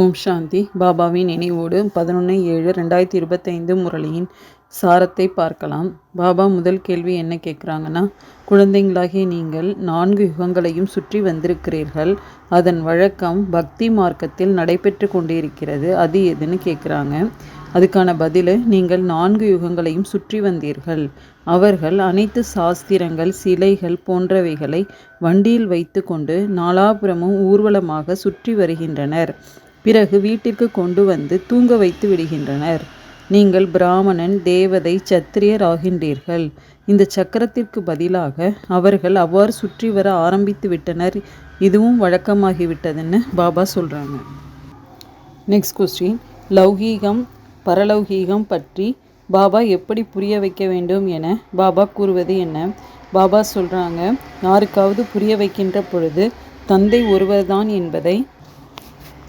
ஓம் சாந்தி. பாபாவின் நினைவோடு பதினொன்று ஏழு ரெண்டாயிரத்தி இருபத்தைந்து முரளியின் சாரத்தை பார்க்கலாம். பாபா முதல் கேள்வி என்ன கேட்குறாங்கன்னா குழந்தைங்களாகிய நீங்கள் நான்கு யுகங்களையும் சுற்றி வந்திருக்கிறீர்கள். அதன் வழக்கம் பக்தி மார்க்கத்தில் நடைபெற்று கொண்டிருக்கிறது. அது எதுன்னு கேட்குறாங்க. அதுக்கான பதில் நீங்கள் நான்கு யுகங்களையும் சுற்றி வந்தீர்கள். அவர்கள் அனைத்து சாஸ்திரங்கள் சிலைகள் போன்றவைகளை வண்டியில் வைத்துக்கொண்டு நாலாபுரமும் ஊர்வலமாக சுற்றி வருகின்றனர். பிறகு வீட்டிற்கு கொண்டு வந்து தூங்க வைத்து விடுகின்றனர். நீங்கள் பிராமணன் தேவதை சத்திரியர் ஆகின்றீர்கள். இந்த சக்கரத்திற்கு பதிலாக அவர்கள் அவ்வாறு சுற்றி வர ஆரம்பித்து விட்டனர். இதுவும் வழக்கமாகிவிட்டதுன்னு பாபா சொல்கிறாங்க நெக்ஸ்ட் கொஸ்டின் லௌகீகம் பரலௌகீகம் பற்றி பாபா எப்படி புரிய வைக்க வேண்டும் என பாபா கூறுவது என்ன? பாபா சொல்கிறாங்க யாருக்காவது புரிய வைக்கின்ற பொழுது தந்தை ஒருவர்தான் என்பதை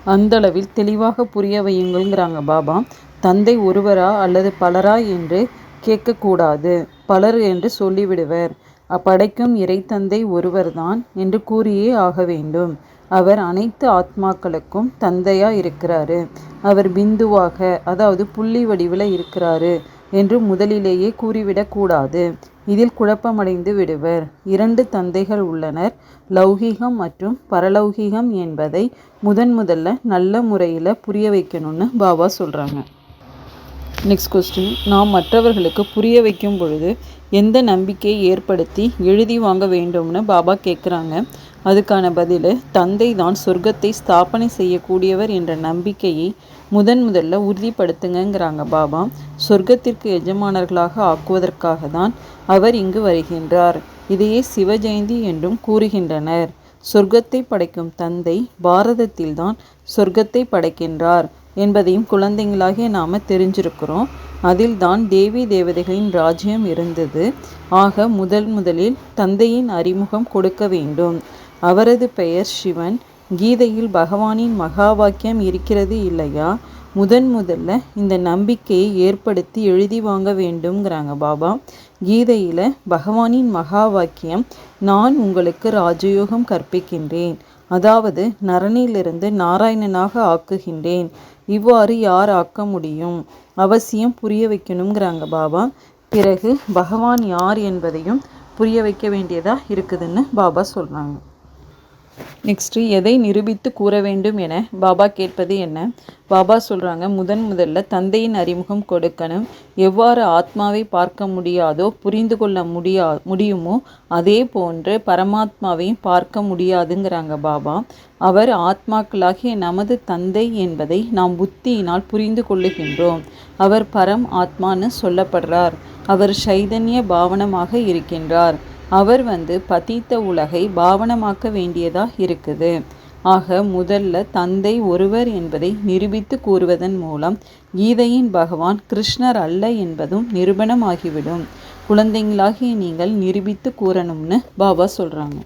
அந்தளவில் தெளிவாக புரிய வையுங்கள்ங்கிறாங்க பாபா தந்தை ஒருவரா அல்லது பலரா என்று கேட்கக்கூடாது. பலர் என்று சொல்லிவிடுவர். அப்படைக்கும் இறைத்தந்தை ஒருவர்தான் என்று கூறியே ஆக வேண்டும். அவர் அனைத்து ஆத்மாக்களுக்கும் தந்தையா இருக்கிறாரு. அவர் பிந்துவாக அதாவது புள்ளி வடிவில் இருக்கிறாரு என்று முதலிலேயே கூறிவிடக்கூடாது. இதில் குழப்பமடைந்து விடுவர். இரண்டு தந்தைகள் உள்ளனர். லௌகீகம் மற்றும் பரலௌகீகம் என்பதை முதன் முதல்ல நல்ல முறையில் புரிய வைக்கணும்னு பாபா சொல்கிறாங்க நெக்ஸ்ட் கொஸ்டின் நாம் மற்றவர்களுக்கு புரிய வைக்கும் பொழுது எந்த நம்பிக்கையை ஏற்படுத்தி எழுதி வாங்க வேண்டும்னு பாபா கேட்குறாங்க அதுக்கான பதில் தந்தை தான் சொர்க்கத்தை ஸ்தாபனை செய்யக்கூடியவர் என்ற நம்பிக்கையை முதன் முதல்ல உறுதிப்படுத்துங்கிறாங்க பாபா. சொர்க்கத்திற்கு எஜமானர்களாக ஆக்குவதற்காக தான் அவர் இங்கு வருகின்றார். இதையே சிவஜெயந்தி என்றும் கூறுகின்றனர். சொர்க்கத்தை படைக்கும் தந்தை பாரதத்தில்தான் சொர்க்கத்தை படைக்கின்றார் என்பதையும் குழந்தைங்களாகிய நாம் தெரிஞ்சிருக்கிறோம். அதில் தான் தேவி தேவதைகளின் ராஜ்யம் இருந்தது. ஆக முதல் முதலில் தந்தையின் அறிமுகம் கொடுக்க வேண்டும். அவரது பெயர் சிவன் கீதையில் பகவானின் மகா வாக்கியம் இருக்கிறது இல்லையா? முதன் முதல்ல இந்த நம்பிக்கையை ஏற்படுத்தி எழுதி வாங்க வேண்டும்ங்கிறாங்க பாபா. கீதையில் பகவானின் மகா வாக்கியம் நான் உங்களுக்கு ராஜயோகம் கற்பிக்கின்றேன். அதாவது நரனிலிருந்து நாராயணனாக ஆக்குகின்றேன். இவ்வாறு யார் ஆக்க முடியும்? அவசியம் புரிய வைக்கணுங்கிறாங்க பாபா. பிறகு பகவான் யார் என்பதையும் புரிய வைக்க வேண்டியதாக இருக்குதுன்னு பாபா சொல்கிறாங்க நெக்ஸ்ட்டு எதை நிரூபித்து கூற வேண்டும் என பாபா கேட்பது என்ன? பாபா சொல்கிறாங்க முதன் முதல்ல தந்தையின் அறிமுகம் கொடுக்கணும். எவ்வாறு ஆத்மாவை பார்க்க முடியாதோ புரிந்து கொள்ள முடியா முடியுமோ அதே போன்று பரமாத்மாவையும் பார்க்க முடியாதுங்கிறாங்க பாபா. அவர் ஆத்மாக்களாகிய நமது தந்தை என்பதை நாம் புத்தியினால் புரிந்து கொள்ளுகின்றோம். அவர் பரம் ஆத்மான்னு சொல்லப்படுறார். அவர் சைதன்ய பாவனமாக இருக்கின்றார். அவர் வந்து பதீத்த உலகை பாவனமாக்க வேண்டியதாக இருக்குது. ஆக முதல்ல தந்தை ஒருவர் என்பதை நிரூபித்து கூறுவதன் மூலம் கீதையின் பகவான் கிருஷ்ணர் அல்ல என்பதும் நிரூபணமாகிவிடும். குழந்தைங்களாகிய நீங்கள் நிரூபித்து கூறணும்னு பாபா சொல்கிறாங்க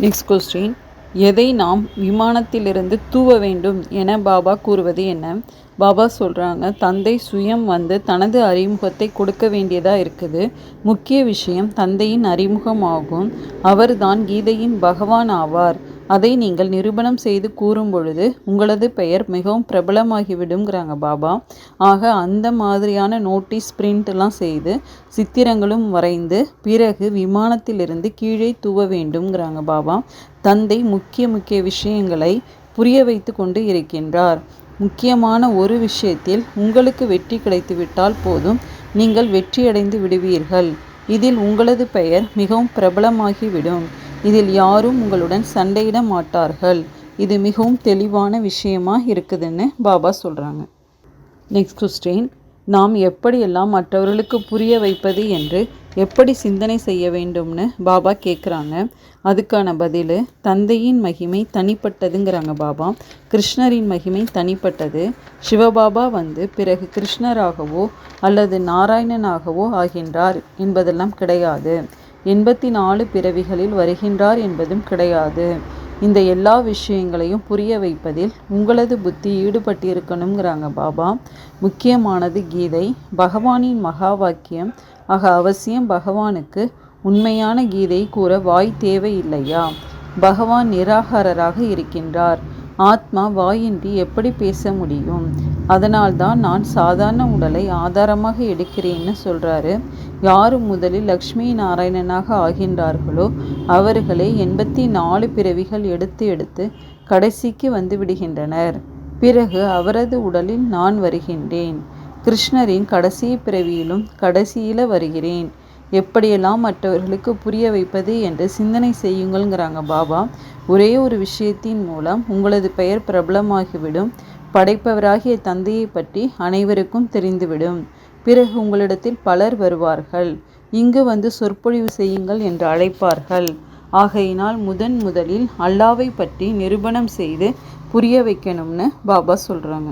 நெக்ஸ்ட் கொஸ்டின் எதை நாம் விமானத்திலிருந்து தூவ வேண்டும் என பாபா கூறுவது என்ன? பாபா சொல்கிறாங்க தந்தை சுயம் வந்து தனது அறிமுகத்தை கொடுக்க வேண்டியதாக இருக்குது. முக்கிய விஷயம் தந்தையின் அறிமுகமாகும். அவர் தான் கீதையின் பகவான் ஆவார். அதை நீங்கள் நிரூபணம் செய்து கூறும் பொழுது உங்களது பெயர் மிகவும் பிரபலமாகிவிடுங்கிறாங்க பாபா. ஆக அந்த மாதிரியான நோட்டீஸ் பிரிண்ட்லாம் செய்து சித்திரங்களும் வரைந்து பிறகு விமானத்திலிருந்து கீழே தூவ வேண்டும்ங்கிறாங்க பாபா. தந்தை முக்கிய முக்கிய விஷயங்களை புரிய வைத்து கொண்டு இருக்கின்றார். முக்கியமான ஒரு விஷயத்தில் உங்களுக்கு வெற்றி கிடைத்துவிட்டால் போதும் நீங்கள் வெற்றியடைந்து விடுவீர்கள். இதில் உங்களது பெயர் மிகவும் பிரபலமாகிவிடும். இதில் யாரும் உங்களுடன் சண்டையிட மாட்டார்கள். இது மிகவும் தெளிவான விஷயமாக இருக்குதுன்னு பாபா சொல்கிறாங்க நெக்ஸ்ட் கொஸ்டின் நாம் எப்படியெல்லாம் மற்றவர்களுக்கு புரிய வைப்பது என்று எப்படி சிந்தனை செய்ய வேண்டும்னு பாபா கேட்குறாங்க அதுக்கான பதில் தந்தையின் மகிமை தனிப்பட்டதுங்கிறாங்க பாபா. கிருஷ்ணரின் மகிமை தனிப்பட்டது. சிவபாபா வந்து பிறகு கிருஷ்ணராகவோ அல்லது நாராயணனாகவோ ஆகின்றார் என்பதெல்லாம் கிடையாது. எண்பத்தி நாலு பிறவிகளில் வருகின்றார் என்பதும் கிடையாது. இந்த எல்லா விஷயங்களையும் புரிய வைப்பதில் உங்களது புத்தி ஈடுபட்டிருக்கணுங்கிறாங்க பாபா. முக்கியமானது கீதை. பகவானின் மகா வாக்கியம் ஆக அவசியம் பகவானுக்கு உண்மையான கீதை கூற வாய் தேவை இல்லையா பகவான் நிராகாரராக இருக்கின்றார். ஆத்மா வாயின்றி எப்படி பேச முடியும்? அதனால்தான் நான் சாதாரண உடலை ஆதாரமாக எடுக்கிறேன்னு சொல்கிறாரு யார் முதலில் லக்ஷ்மி நாராயணனாக ஆகின்றார்களோ அவர்களே எண்பத்தி நாலு பிறவிகள் எடுத்து எடுத்து கடைசிக்கு வந்து விடுகின்றனர். பிறகு அவரது உடலில் நான் வருகின்றேன். கிருஷ்ணரின் கடைசி பிறவியிலும் கடைசியில் வருகிறேன். எப்படியெல்லாம் மற்றவர்களுக்கு புரிய வைப்பது என்று சிந்தனை செய்யுங்கள்ங்கிறாங்க பாபா. ஒரே ஒரு விஷயத்தின் மூலம் உங்களது பெயர் பிரபலமாகிவிடும். படைப்பவராகிய தந்தையை பற்றி அனைவருக்கும் தெரிந்துவிடும். பிறகு உங்களிடத்தில் பலர் வருவார்கள். இங்கு வந்து சொற்பொழிவு செய்யுங்கள் என்று அழைப்பார்கள். ஆகையினால் முதன் முதலில் அல்லாவை பற்றி நிரூபணம் செய்து புரிய வைக்கணும்னு பாபா சொல்கிறாங்க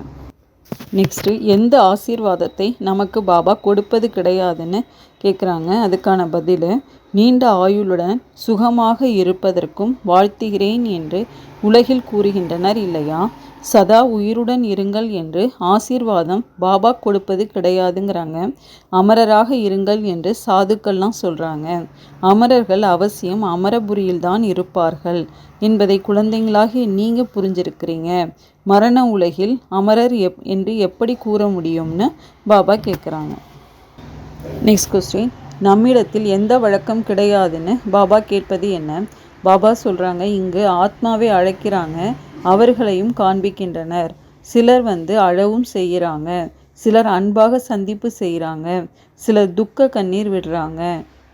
நெக்ஸ்ட்டு எந்த ஆசீர்வாதத்தை நமக்கு பாபா கொடுப்பது கிடையாதுன்னு கேட்குறாங்க அதுக்கான பதில் நீண்ட ஆயுளுடன் சுகமாக இருப்பதற்கும் வாழ்த்துகிறேன் என்று உலகில் கூறுகின்றனர் இல்லையா? சதா உயிருடன் இருங்கள் என்று ஆசீர்வாதம் பாபா கொடுப்பது கிடையாதுங்கிறாங்க. அமரராக இருங்கள் என்று சாதுக்கள்லாம் சொல்கிறாங்க அமரர்கள் அவசியம் அமரபுரியில் தான் இருப்பார்கள் என்பதை குழந்தைங்களாக நீங்கள் புரிஞ்சிருக்கிறீங்க. மரண உலகில் அமரர் எப் என்று எப்படி கூற முடியும்னு பாபா கேட்குறாங்க நெக்ஸ்ட் கொஸ்டின் நம்மிடத்தில் எந்த வழக்கம் கிடையாதுன்னு பாபா கேட்பது என்ன? பாபா சொல்கிறாங்க இங்கு ஆத்மாவை அழைக்கிறாங்க அவர்களையும் காண்பிக்கின்றனர். சிலர் வந்து அழவும் செய்கிறாங்க சிலர் அன்பாக சந்திப்பு செய்கிறாங்க சிலர் துக்க கண்ணீர் விடுறாங்க.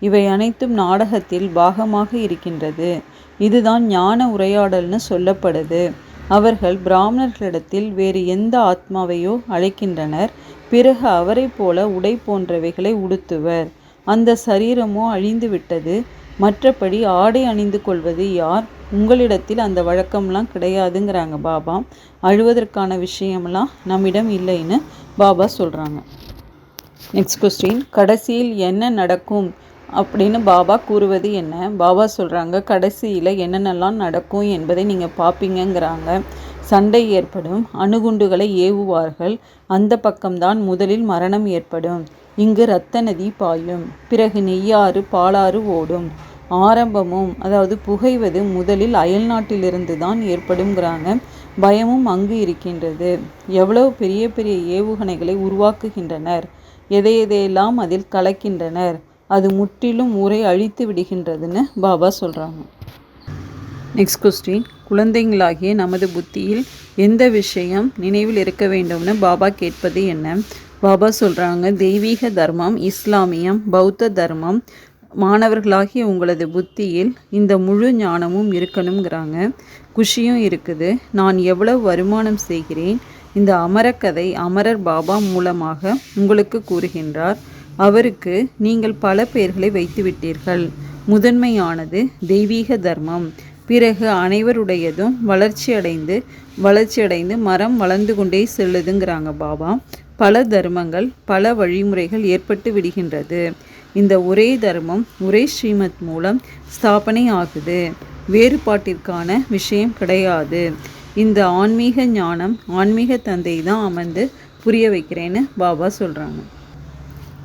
இவை அனைத்தும் நாடகத்தில் பாகமாக இருக்கின்றது. இதுதான் ஞான உரையாடல்னு சொல்லப்படுது. அவர்கள் பிராமணர்களிடத்தில் வேறு எந்த ஆத்மாவையோ அழைக்கின்றனர். பிறகு அவரை போல உடை போன்றவைகளை உடுத்துவர். அந்த சரீரமோ அழிந்து விட்டது மற்றபடி ஆடை அணிந்து கொள்வது யார்? உங்களிடத்தில் அந்த வழக்கம்லாம் கிடையாதுங்கிறாங்க பாபா. அழுவதற்கான விஷயம்லாம் நம்மிடம் இல்லைன்னு பாபா சொல்கிறாங்க நெக்ஸ்ட் கொஸ்டின் கடைசியில் என்ன நடக்கும் அப்படின்னு பாபா கூறுவது என்ன? பாபா சொல்கிறாங்க கடைசியில் என்னென்னலாம் நடக்கும் என்பதை நீங்கள் பார்ப்பீங்கங்கிறாங்க சண்டை ஏற்படும். அணுகுண்டுகளை ஏவுவார்கள். அந்த பக்கம்தான் முதலில் மரணம் ஏற்படும். இங்கு இரத்த நதி பாயும். பிறகு நெய்யாறு பாலாறு ஓடும். ஆரம்பமும் அதாவது புகைவது முதலில் அயல் நாட்டிலிருந்து தான் ஏற்படுங்கிறாங்க பயமும் அங்கு இருக்கின்றது. எவ்வளவு பெரிய பெரிய ஏவுகணைகளை உருவாக்குகின்றனர். எதை எதையெல்லாம் அதில் கலக்கின்றனர். அது முற்றிலும் ஊரை அழித்து விடுகின்றதுன்னு பாபா சொல்கிறாங்க நெக்ஸ்ட் கொஸ்டின் குழந்தைங்களாகிய நமது புத்தியில் எந்த விஷயம் நினைவில் இருக்க வேண்டும்னு பாபா கேட்பது என்ன? பாபா சொல்கிறாங்க தெய்வீக தர்மம் இஸ்லாமியம் பௌத்த தர்மம் மாணவர்களாகிய உங்களது புத்தியில் இந்த முழு ஞானமும் இருக்கணுங்கிறாங்க குஷியும் இருக்குது. நான் எவ்வளவு வருமானம் செய்கிறேன்? இந்த அமரக்கதை அமரர் பாபா மூலமாக உங்களுக்கு கூறுகின்றார். அவருக்கு நீங்கள் பல பெயர்களை வைத்துவிட்டீர்கள். முதன்மையானது தெய்வீக தர்மம். பிறகு அனைவருடையதும் வளர்ச்சியடைந்து வளர்ச்சியடைந்து மரம் வளர்ந்து கொண்டே செல்லுதுங்கிறாங்க பாபா. பல தர்மங்கள் பல வழிமுறைகள் ஏற்பட்டு விடுகின்றது. இந்த ஒரே தர்மம் ஒரே ஸ்ரீமத் மூலம் ஸ்தாபனை ஆகுது. வேறுபாட்டிற்கான விஷயம் கிடையாது. இந்த ஆன்மீக ஞானம் ஆன்மீக தந்தை தான் அமர்ந்து புரிய வைக்கிறேன்னு பாபா சொல்கிறாங்க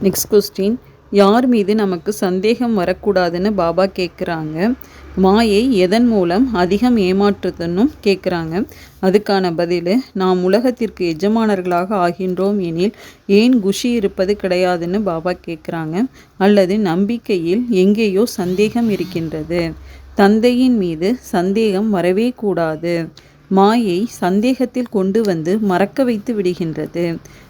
நெக்ஸ்ட் கொஸ்டின் யார் மீது நமக்கு சந்தேகம் வரக்கூடாதுன்னு பாபா கேட்குறாங்க மாயை எதன் மூலம் அதிகம் ஏமாற்றுதுன்னும் கேட்குறாங்க அதுக்கான பதில் நாம் உலகத்திற்கு எஜமானர்களாக ஆகின்றோம் எனில் ஏன் குஷி இருப்பது கிடையாதுன்னு பாபா கேட்குறாங்க அல்லது நம்பிக்கையில் எங்கேயோ சந்தேகம் இருக்கின்றது. தந்தையின் மீது சந்தேகம் வரவே கூடாது. மாயை சந்தேகத்தில் கொண்டு வந்து மறக்க வைத்து விடுகின்றது.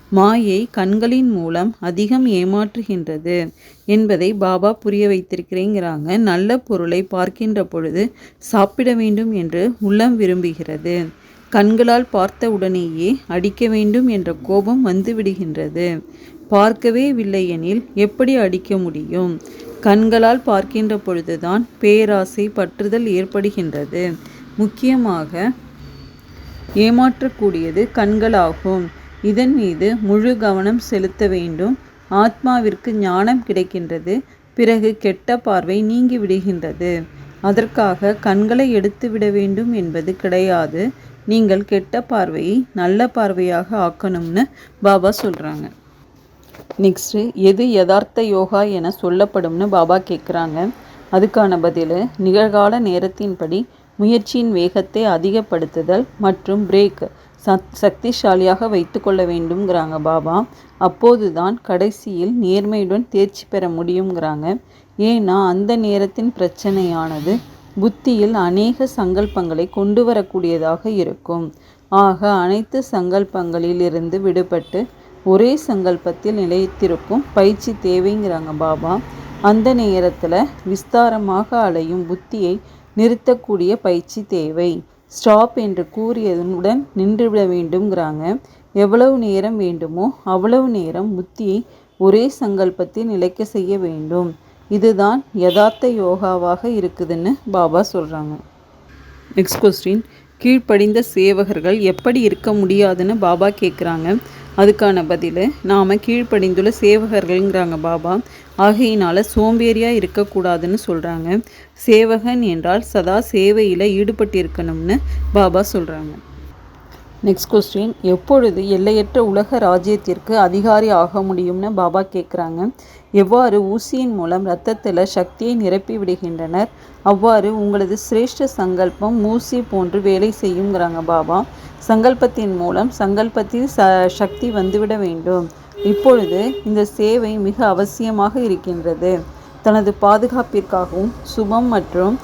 மாயை கண்களின் மூலம் அதிகம் ஏமாற்றுகின்றது என்பதை பாபா புரிய வைத்திருக்கிறேங்கிறாங்க. நல்ல பொருளை பார்க்கின்ற பொழுது சாப்பிட வேண்டும் என்று உள்ளம் விரும்புகிறது. கண்களால் பார்த்த உடனேயே அடிக்க வேண்டும் என்ற கோபம் வந்துவிடுகின்றது பார்க்கவே இல்லையெனில் எப்படி அடிக்க முடியும்? கண்களால் பார்க்கின்ற பொழுதுதான் பேராசை பற்றுதல் ஏற்படுகின்றது. முக்கியமாக ஏமாற்றக்கூடியது கண்களாகும். இதன் மீது முழு கவனம் செலுத்த வேண்டும். ஆத்மாவிற்கு ஞானம் கிடைக்கின்றது பிறகு கெட்ட பார்வை நீங்கி விடுகின்றது. அதற்காக கண்களை எடுத்து விட வேண்டும் என்பது கிடையாது. நீங்கள் கெட்ட பார்வையை நல்ல பார்வையாக ஆக்கணும்னு பாபா சொல்கிறாங்க நெக்ஸ்ட்டு எது யதார்த்த யோகா என சொல்லப்படும்னு பாபா கேட்குறாங்க அதுக்கான பதில் நிகழ்கால நேரத்தின்படி முயற்சியின் வேகத்தை அதிகப்படுத்துதல் மற்றும் பிரேக் சத் சக்திசாலியாக வைத்து கொள்ள வேண்டும்ங்கிறாங்க பாபா. அப்போது தான் கடைசியில் நேர்மையுடன் தேர்ச்சி பெற முடியுங்கிறாங்க ஏன்னா அந்த நேரத்தின் பிரச்சனையானது புத்தியில் அநேக சங்கல்பங்களை கொண்டு வரக்கூடியதாக இருக்கும். ஆக அனைத்து சங்கல்பங்களிலிருந்து விடுபட்டு ஒரே சங்கல்பத்தில் நிலைத்திருக்கும் பயிற்சி தேவைங்கிறாங்க பாபா. அந்த நேரத்தில் விஸ்தாரமாக அலையும் புத்தியை நிறுத்தக்கூடிய பயிற்சி தேவை. ஸ்டாப் என்று கூறியதனுடன் நின்றுவிட வேண்டும்ங்கிறாங்க. எவ்வளவு நேரம் வேண்டுமோ அவ்வளவு நேரம் புத்தியை ஒரே சங்கல்பத்தில் நிலைக்க செய்ய வேண்டும். இதுதான் யதார்த்த யோகாவாக இருக்குதுன்னு பாபா சொல்கிறாங்க நெக்ஸ்ட் கொஸ்டின் கீழ்ப்படிந்த சேவகர்கள் எப்படி இருக்க முடியாதுன்னு பாபா கேட்குறாங்க அதுக்கான பதில் நாம் கீழ்ப்படிந்துள்ள சேவகர்கள்ங்கிறாங்க பாபா. ஆகையினால் சோம்பேறியாக இருக்கக்கூடாதுன்னு சொல்கிறாங்க சேவகன் என்றால் சதா சேவையில் ஈடுபட்டிருக்கணும்னு பாபா சொல்கிறாங்க நெக்ஸ்ட் கொஸ்டின் எப்பொழுது எல்லையற்ற உலக ராஜ்யத்திற்கு அதிகாரி ஆக முடியும்னு பாபா கேட்குறாங்க எவ்வாறு ஊசியின் மூலம் இரத்தத்தில் சக்தியை நிரப்பி விடுகின்றனர்? அவ்வாறு உங்களது சிரேஷ்ட சங்கல்பம் ஊசி போன்று வேலை செய்யுங்கிறாங்க பாபா. சங்கல்பத்தின் மூலம் சங்கல்பத்தில் ச சக்தி வந்துவிட வேண்டும். இப்பொழுது இந்த சேவை மிக அவசியமாக இருக்கின்றது. தனது பாதுகாப்பிற்காகவும் சுபம் மற்றும்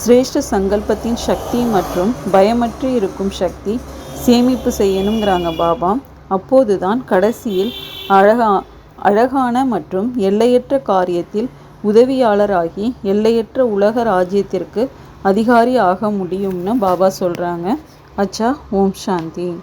சிரேஷ்ட சங்கல்பத்தின் சக்தி மற்றும் பயமற்று இருக்கும் சக்தி சேமிப்பு செய்யணுங்கிறாங்க பாபா. அப்போதுதான் கடைசியில் அழகா அழகான மற்றும் எல்லையற்ற காரியத்தில் உதவியாளராகி எல்லையற்ற உலக ராஜ்யத்திற்கு அதிகாரி ஆக முடியும்னு பாபா சொல்கிறாங்க அச்சா ஓம் சாந்தி.